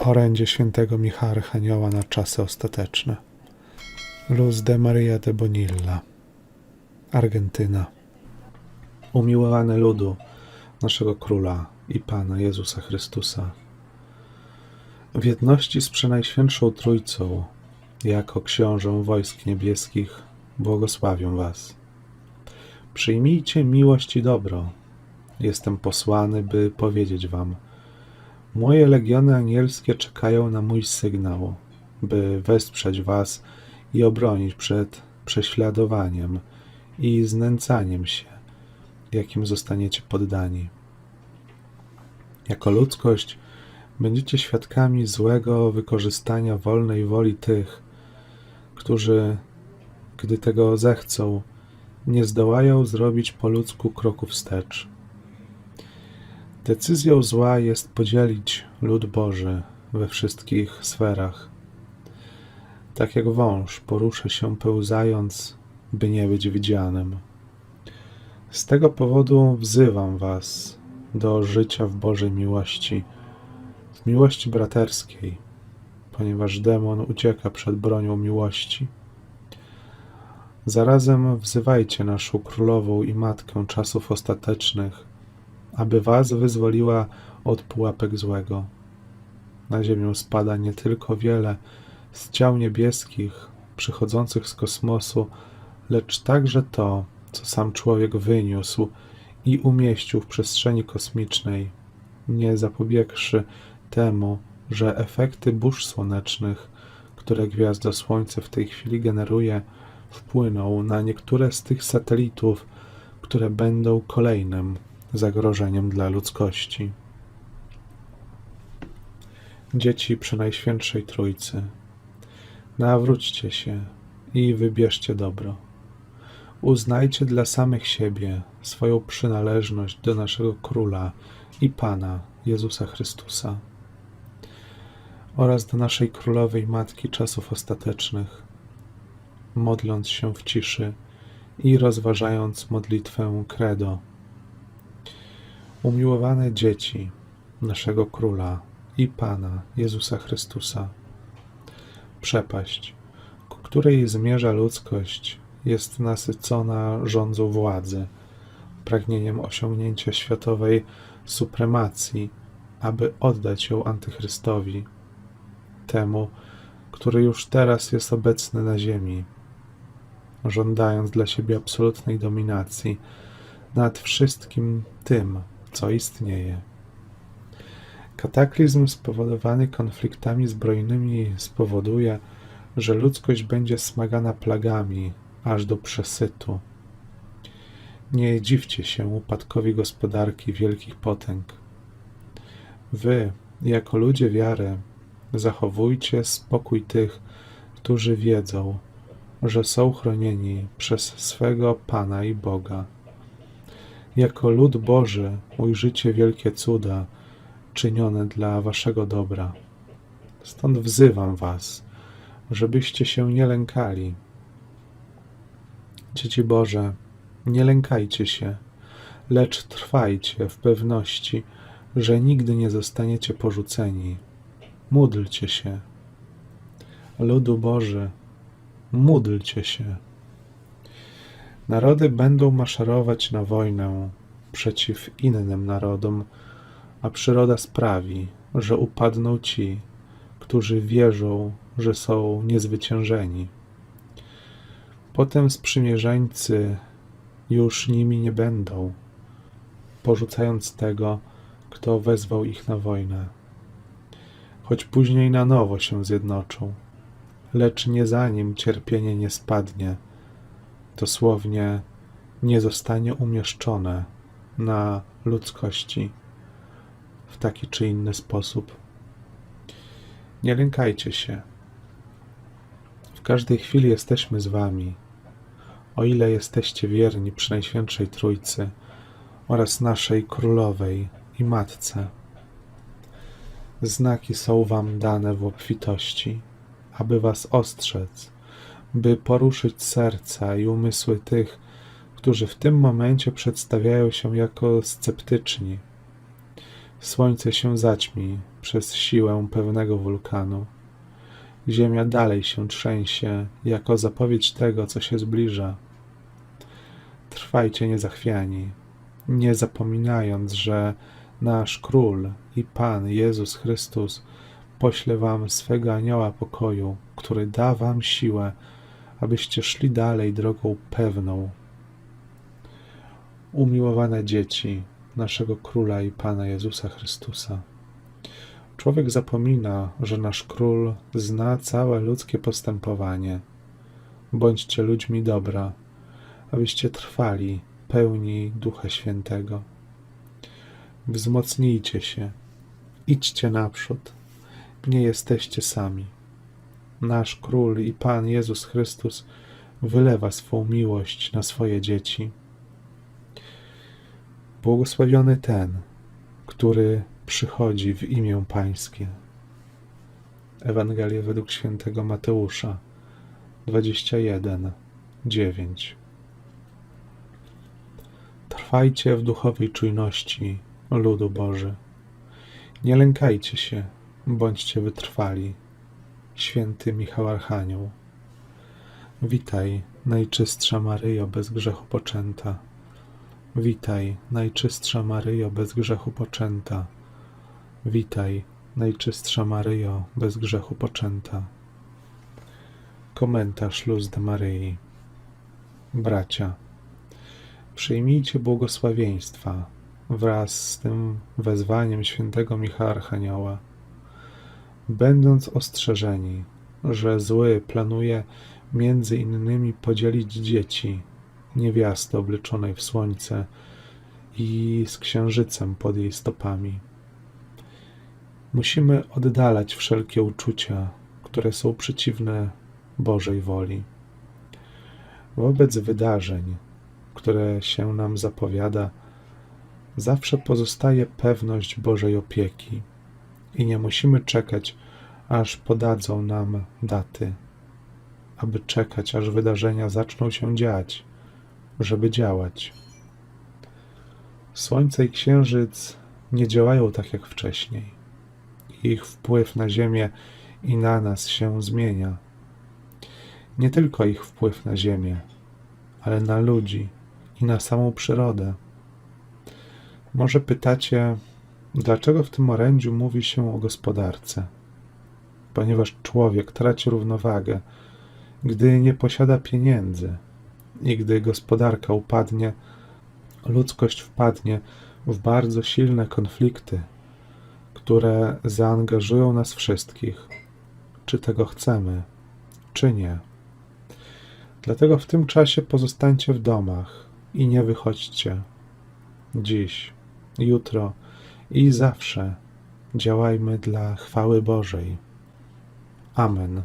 Orędzie świętego Michała Archanioła na czasy ostateczne. Luz de Maria de Bonilla, Argentyna. Umiłowany ludu naszego Króla i Pana Jezusa Chrystusa. W jedności z Przenajświętszą Trójcą, jako książę wojsk niebieskich, błogosławię Was. Przyjmijcie miłość i dobro. Jestem posłany, by powiedzieć Wam – Moje legiony anielskie czekają na mój sygnał, by wesprzeć was i obronić przed prześladowaniem i znęcaniem się, jakim zostaniecie poddani. Jako ludzkość będziecie świadkami złego wykorzystania wolnej woli tych, którzy, gdy tego zechcą, nie zdołają zrobić po ludzku kroku wstecz. Decyzją zła jest podzielić lud Boży we wszystkich sferach. Tak jak wąż porusza się pełzając, by nie być widzianym. Z tego powodu wzywam Was do życia w Bożej miłości, w miłości braterskiej, ponieważ demon ucieka przed bronią miłości. Zarazem wzywajcie naszą królową i matkę czasów ostatecznych, aby was wyzwoliła od pułapek złego. Na ziemię spada nie tylko wiele z ciał niebieskich przychodzących z kosmosu, lecz także to, co sam człowiek wyniósł i umieścił w przestrzeni kosmicznej, nie zapobiegłszy temu, że efekty burz słonecznych, które gwiazda Słońce w tej chwili generuje, wpłyną na niektóre z tych satelitów, które będą kolejnym zagrożeniem dla ludzkości. Dzieci Przenajświętszej Trójcy, nawróćcie się i wybierzcie dobro. Uznajcie dla samych siebie swoją przynależność do naszego Króla i Pana Jezusa Chrystusa oraz do naszej Królowej Matki czasów ostatecznych, modląc się w ciszy i rozważając modlitwę Credo Umiłowane dzieci naszego Króla i Pana Jezusa Chrystusa. Przepaść, ku której zmierza ludzkość, jest nasycona rządzą władzy, pragnieniem osiągnięcia światowej supremacji, aby oddać ją Antychrystowi, temu, który już teraz jest obecny na ziemi, żądając dla siebie absolutnej dominacji nad wszystkim tym, co istnieje. Kataklizm spowodowany konfliktami zbrojnymi spowoduje, że ludzkość będzie smagana plagami aż do przesytu. Nie dziwcie się upadkowi gospodarki wielkich potęg. Wy, jako ludzie wiary, zachowujcie spokój tych, którzy wiedzą, że są chronieni przez swego Pana i Boga. Jako lud Boży ujrzycie wielkie cuda czynione dla waszego dobra. Stąd wzywam was, żebyście się nie lękali. Dzieci Boże, nie lękajcie się, lecz trwajcie w pewności, że nigdy nie zostaniecie porzuceni. Módlcie się. Ludu Boży, módlcie się. Narody będą maszerować na wojnę przeciw innym narodom, a przyroda sprawi, że upadną ci, którzy wierzą, że są niezwyciężeni. Potem sprzymierzeńcy już nimi nie będą, porzucając tego, kto wezwał ich na wojnę. Choć później na nowo się zjednoczą, lecz nie zanim cierpienie nie spadnie dosłownie nie zostanie umieszczone na ludzkości w taki czy inny sposób. Nie lękajcie się. W każdej chwili jesteśmy z Wami, o ile jesteście wierni przy Najświętszej Trójcy oraz naszej Królowej i Matce. Znaki są Wam dane w obfitości, aby Was ostrzec by poruszyć serca i umysły tych, którzy w tym momencie przedstawiają się jako sceptyczni. Słońce się zaćmi przez siłę pewnego wulkanu. Ziemia dalej się trzęsie, jako zapowiedź tego, co się zbliża. Trwajcie niezachwiani, nie zapominając, że nasz Król i Pan Jezus Chrystus pośle wam swego anioła pokoju, który da wam siłę, abyście szli dalej drogą pewną. Umiłowane dzieci naszego Króla i Pana Jezusa Chrystusa. Człowiek zapomina, że nasz Król zna całe ludzkie postępowanie. Bądźcie ludźmi dobra, abyście trwali pełni Ducha Świętego. Wzmocnijcie się, idźcie naprzód, nie jesteście sami. Nasz Król i Pan Jezus Chrystus wylewa swą miłość na swoje dzieci. Błogosławiony ten, który przychodzi w imię Pańskie. Ewangelia według świętego Mateusza 21, 9. Trwajcie w duchowej czujności, ludu Boży. Nie lękajcie się, bądźcie wytrwali. Święty Michał Archanioł. Witaj, najczystsza Maryjo, bez grzechu poczęta. Witaj, najczystsza Maryjo, bez grzechu poczęta. Witaj, najczystsza Maryjo, bez grzechu poczęta. Komentarz Luz de Maryi. Bracia, przyjmijcie błogosławieństwa wraz z tym wezwaniem świętego Michała Archanioła, będąc ostrzeżeni, że zły planuje między innymi podzielić dzieci, niewiasty obleczonej w słońce i z księżycem pod jej stopami. Musimy oddalać wszelkie uczucia, które są przeciwne Bożej woli. Wobec wydarzeń, które się nam zapowiada, zawsze pozostaje pewność Bożej opieki i nie musimy czekać, aż podadzą nam daty, aby czekać, aż wydarzenia zaczną się dziać, żeby działać. Słońce i księżyc nie działają tak jak wcześniej. Ich wpływ na Ziemię i na nas się zmienia. Nie tylko ich wpływ na Ziemię, ale na ludzi i na samą przyrodę. Może pytacie, dlaczego w tym orędziu mówi się o gospodarce? Ponieważ człowiek traci równowagę, gdy nie posiada pieniędzy i gdy gospodarka upadnie, ludzkość wpadnie w bardzo silne konflikty, które zaangażują nas wszystkich, czy tego chcemy, czy nie. Dlatego w tym czasie pozostańcie w domach i nie wychodźcie. Dziś, jutro i zawsze działajmy dla chwały Bożej. Amen.